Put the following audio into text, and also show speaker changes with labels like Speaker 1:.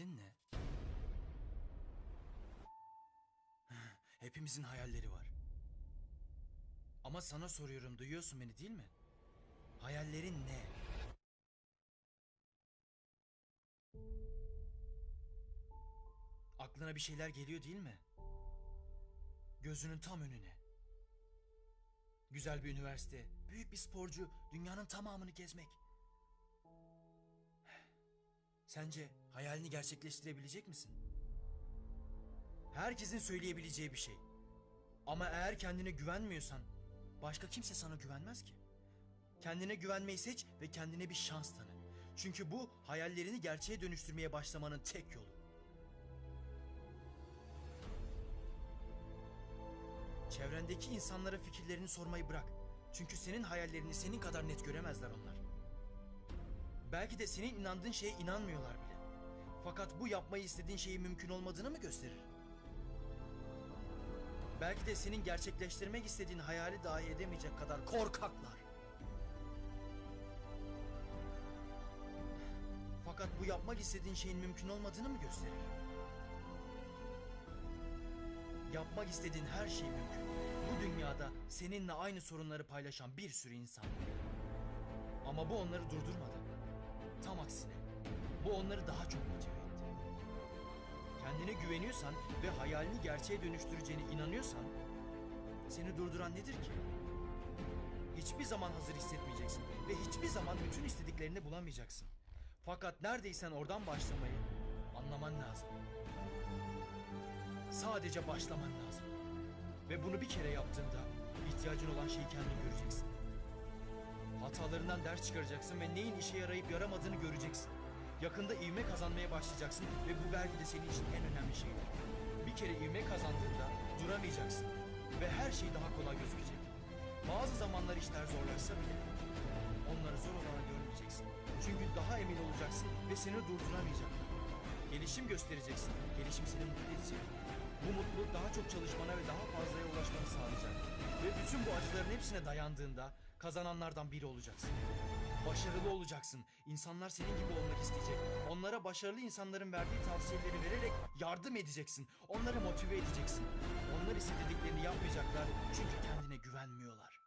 Speaker 1: Hayalin ne? Hepimizin hayalleri var. Ama sana soruyorum, duyuyorsun beni değil mi? Hayallerin ne? Aklına bir şeyler geliyor değil mi? Gözünün tam önüne. Güzel bir üniversite, büyük bir sporcu, dünyanın tamamını gezmek. Sence hayalini gerçekleştirebilecek misin? Herkesin söyleyebileceği bir şey. Ama eğer kendine güvenmiyorsan başka kimse sana güvenmez ki. Kendine güvenmeyi seç ve kendine bir şans tanı. Çünkü bu hayallerini gerçeğe dönüştürmeye başlamanın tek yolu. Çevrendeki insanlara fikirlerini sormayı bırak. Çünkü senin hayallerini senin kadar net göremezler onlar. Belki de senin inandığın şeye inanmıyorlar bile. Fakat bu yapmayı istediğin şeyin mümkün olmadığını mı gösterir? Belki de senin gerçekleştirmek istediğin hayali dahi edemeyecek kadar korkaklar. Fakat bu yapmak istediğin şeyin mümkün olmadığını mı gösterir? Yapmak istediğin her şey mümkün. Bu dünyada seninle aynı sorunları paylaşan bir sürü insan var. Ama bu onları durdurmadı. Tam aksine bu onları daha çok motive etti. Kendine güveniyorsan ve hayalini gerçeğe dönüştüreceğine inanıyorsan seni durduran nedir ki? Hiçbir zaman hazır hissetmeyeceksin ve hiçbir zaman bütün istediklerini bulamayacaksın. Fakat neredeysen oradan başlamayı anlaman lazım. Sadece başlaman lazım. Ve bunu bir kere yaptığında ihtiyacın olan şeyi kendin göreceksin. Hatalarından ders çıkaracaksın ve neyin işe yarayıp yaramadığını göreceksin. Yakında ivme kazanmaya başlayacaksın ve bu belki de senin için en önemli şeydir. Bir kere ivme kazandığında duramayacaksın ve her şey daha kolay gözükecek. Bazı zamanlar işler zorlaşsa bile onları zor olarak görmeyeceksin. Çünkü daha emin olacaksın ve seni durduramayacaklar. Gelişim göstereceksin. Gelişim seni mutlu edecek. Bu mutluluk daha çok çalışmana ve daha fazlaya ulaşmanı sağlayacak. Ve bütün bu acıların hepsine dayandığında kazananlardan biri olacaksın. Başarılı olacaksın. İnsanlar senin gibi olmak isteyecek. Onlara başarılı insanların verdiği tavsiyeleri vererek yardım edeceksin. Onları motive edeceksin. Onlar istediklerini yapmayacaklar çünkü kendine güvenmiyorlar.